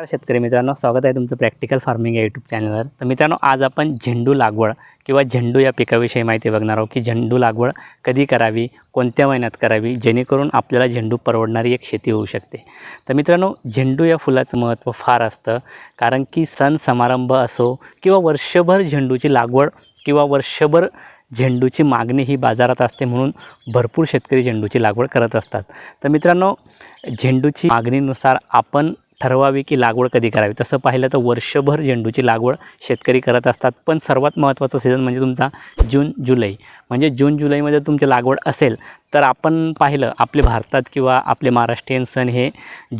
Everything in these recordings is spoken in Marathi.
शेतकरी मित्रांनो स्वागत आहे तुमचं प्रॅक्टिकल फार्मिंग या यूट्यूब चॅनलवर तर मित्रांनो आज आपण झेंडू लागवड किंवा झेंडू या पिकाविषयी माहिती बघणार आहोत की झेंडू लागवड कधी करावी कोणत्या महिन्यात करावी जेणेकरून आपल्याला झेंडू परवडणारी एक शेती होऊ शकते. तर मित्रांनो झेंडू या फुलाचं महत्त्व फार असतं कारण की सण समारंभ असो किंवा वर्षभर झेंडूची लागवड किंवा वर्षभर झेंडूची मागणी ही बाजारात असते म्हणून भरपूर शेतकरी झेंडूची लागवड करत असतात. तर मित्रांनो झेंडूची मागणीनुसार आपण ठरवावी की लागवड कधी करावी? तसं पाहिलं तर वर्षभर झेंडूची लागवड शेतकरी करत असतात. पण सर्वात महत्त्वाचा सीझन म्हणजे तुमचा जून जुलै. म्हणजे जून जुलैमध्ये तुमची लागवड असेल तर आपण पाहिलं आपले भारतात किंवा आपले महाराष्ट्रीयन सण हे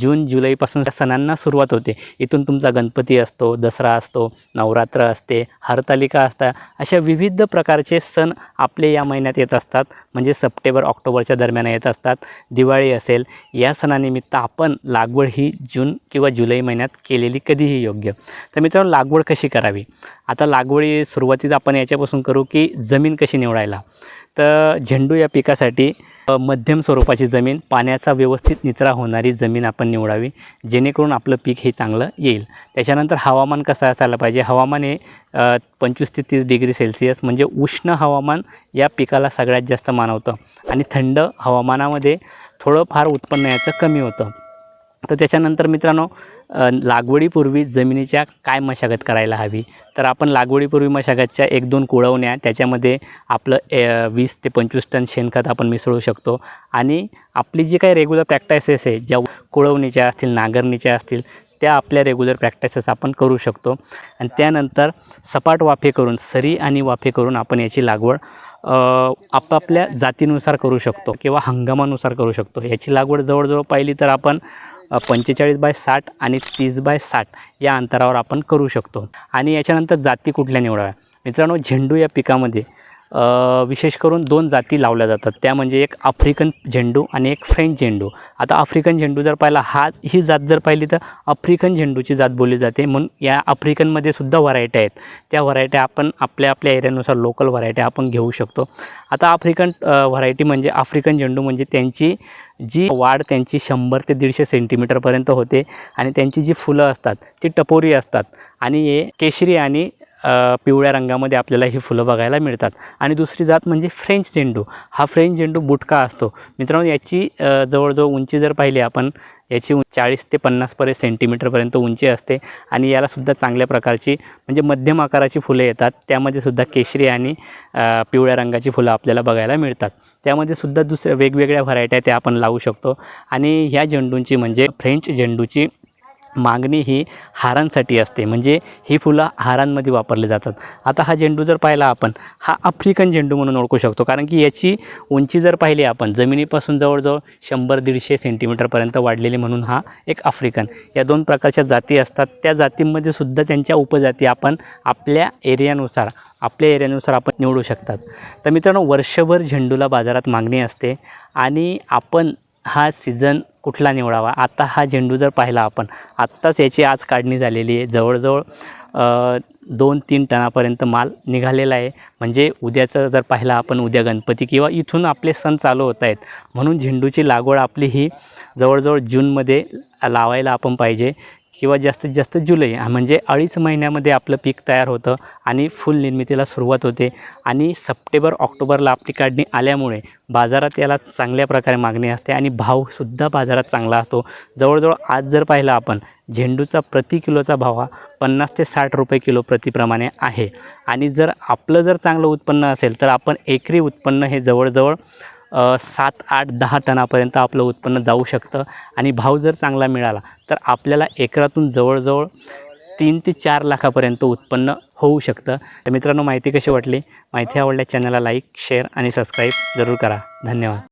जून जुलैपासून त्या सणांना सुरुवात होते. इथून तुमचा गणपती असतो दसरा असतो नवरात्र असते हरतालिका असतात अशा विविध प्रकारचे सण आपले या महिन्यात येत असतात. म्हणजे सप्टेंबर ऑक्टोबरच्या दरम्यान येत असतात. दिवाळी असेल या सणानिमित्त आपण लागवड ही जून किंवा जुलै महिन्यात केलेली कधीही योग्य. तर मित्रांनो लागवड कशी करावी? आता लागवडी सुरुवातीत आपण याच्यापासून करू की जमीन कशी निवडायला. तर झेंडू या पिकासाठी मध्यम स्वरूपाची जमीन पाण्याचा व्यवस्थित निचरा होणारी जमीन आपण निवडावी जेणेकरून आपलं पीक हे चांगलं येईल. त्याच्यानंतर हवामान कसं असायला पाहिजे? हवामान हे पंचवीस ते तीस डिग्री सेल्सिअस म्हणजे उष्ण हवामान या पिकाला सगळ्यात जास्त मानवतं. आणि थंड हवामानामध्ये थोडं फार उत्पन्न याचं कमी होतं. तर त्याच्यानंतर मित्रांनो लागवडीपूर्वी जमिनीच्या काय मशागत करायला हवी? तर आपण लागवडीपूर्वी मशागतच्या एक दोन कुळवण्या त्याच्यामध्ये आपलं ए वीस ते पंचवीस टन शेणखत आपण मिसळू शकतो. आणि आपली जी काही रेग्युलर प्रॅक्टिसेस आहे ज्या कुळवणीच्या असतील नांगरणीच्या असतील त्या आपल्या रेग्युलर प्रॅक्टिसेस आपण करू शकतो. आणि त्यानंतर सपाट वाफे करून सरी आणि वाफे करून आपण याची लागवड आपापल्या जातीनुसार करू शकतो किंवा हंगामानुसार करू शकतो. याची लागवड जवळजवळ पाहिली तर आपण पंचेचाळीस बाय साठ आणि तीस बाय साठ या अंतरावर आपण करू शकतो. आणि याच्यानंतर जाती कुठल्या निवडाव्या? मित्रांनो झेंडू या पिकामध्ये विशेष करून दोन जाती लावल्या जातात. त्या म्हणजे एक आफ्रिकन झेंडू आणि एक फ्रेंच झेंडू. आता आफ्रिकन झेंडू जर पाहिला हा ही जात जर पाहिली तर आफ्रिकन झेंडूची जात बोलली जाते. म्हणून या आफ्रिकनमध्ये सुद्धा व्हरायटी आहेत. त्या व्हरायट्या आपण आपल्या आपल्या एरियानुसार लोकल व्हरायटी आपण घेऊ शकतो. आता आफ्रिकन व्हरायटी म्हणजे आफ्रिकन झेंडू म्हणजे त्यांची जी वाढ त्यांची शंभर ते दीडशे सेंटीमीटरपर्यंत होते आणि त्यांची जी फुलं असतात ती टपोरी असतात. आणि हे केशरी आणि पिवळ्या रंगामध्ये आपल्याला ही फुलं बघायला मिळतात. आणि दुसरी जात म्हणजे फ्रेंच झेंडू. हा फ्रेंच झेंडू बुटका असतो. मित्रांनो याची जवळजवळ उंची जर पाहिली आपण याची चाळीस ते पन्नासपर्यंत सेंटीमीटरपर्यंत उंची असते. आणि यालासुद्धा चांगल्या प्रकारची म्हणजे मध्यम आकाराची फुलं येतात. त्यामध्ये सुद्धा केशरी आणि पिवळ्या रंगाची फुलं आपल्याला बघायला मिळतात. त्यामध्ये सुद्धा दुसऱ्या वेगवेगळ्या व्हरायट्या त्या आपण लावू शकतो. आणि ह्या झेंडूंची म्हणजे फ्रेंच झेंडूची मागणी ही हारांसाठी असते. म्हणजे ही फुलं हारांमध्ये वापरली जातात. आता हा झेंडू जर पाहिला आपण हा आफ्रिकन झेंडू म्हणून ओळखू शकतो. कारण की याची उंची जर पाहिली आपण जमिनीपासून जवळजवळ शंभर दीडशे सेंटीमीटरपर्यंत वाढलेली म्हणून हा एक आफ्रिकन. या दोन प्रकारच्या जाती असतात. त्या जातींमध्ये सुद्धा त्यांच्या उपजाती आपण आपल्या एरियानुसार आपल्या एरियानुसार आपण निवडू शकतात. तर मित्रांनो वर्षभर झेंडूला बाजारात मागणी असते आणि आपण हा सीझन कुठला निवडावा? आता हा झेंडू जर पाहिला आपण आत्ताच याची आज काढणी झालेली आहे. जवळजवळ दोन तीन टनापर्यंत माल निघालेला आहे. म्हणजे उद्याचं जर पाहिला आपण उद्या गणपती किंवा इथून आपले सण चालू होत आहेत. म्हणून झेंडूची लागवड आपली ही जवळजवळ जूनमध्ये लावायला आपण पाहिजे. किंवा जास्तीत जास्त जुलै म्हणजे अडीच महिन्यामध्ये आपलं पीक तयार होतं आणि फुल निर्मितीला सुरुवात होते. आणि सप्टेंबर ऑक्टोबरला आपली काढणी आल्यामुळे बाजारात याला चांगल्या प्रकारे मागणी असते आणि भावसुद्धा बाजारात चांगला असतो. जवळजवळ आज जर पाहिलं आपण झेंडूचा प्रति किलोचा भाव हा पन्नास ते साठ रुपये किलो प्रतिप्रमाणे आहे. आणि जर आपलं जर चांगलं उत्पन्न असेल तर आपण एकरी उत्पन्न हे जवळजवळ सात आठ दहा टनापर्यंत आपलं उत्पन्न जाऊ शकतं. आणि भाव जर चांगला मिळाला तर आपल्याला एकरातून जवळजवळ तीन ते चार लाखापर्यंत उत्पन्न होऊ शकतं. तर मित्रांनो माहिती कशी वाटली? माहिती आवडल्या चॅनलला लाईक शेअर आणि सबस्क्राईब जरूर करा. धन्यवाद.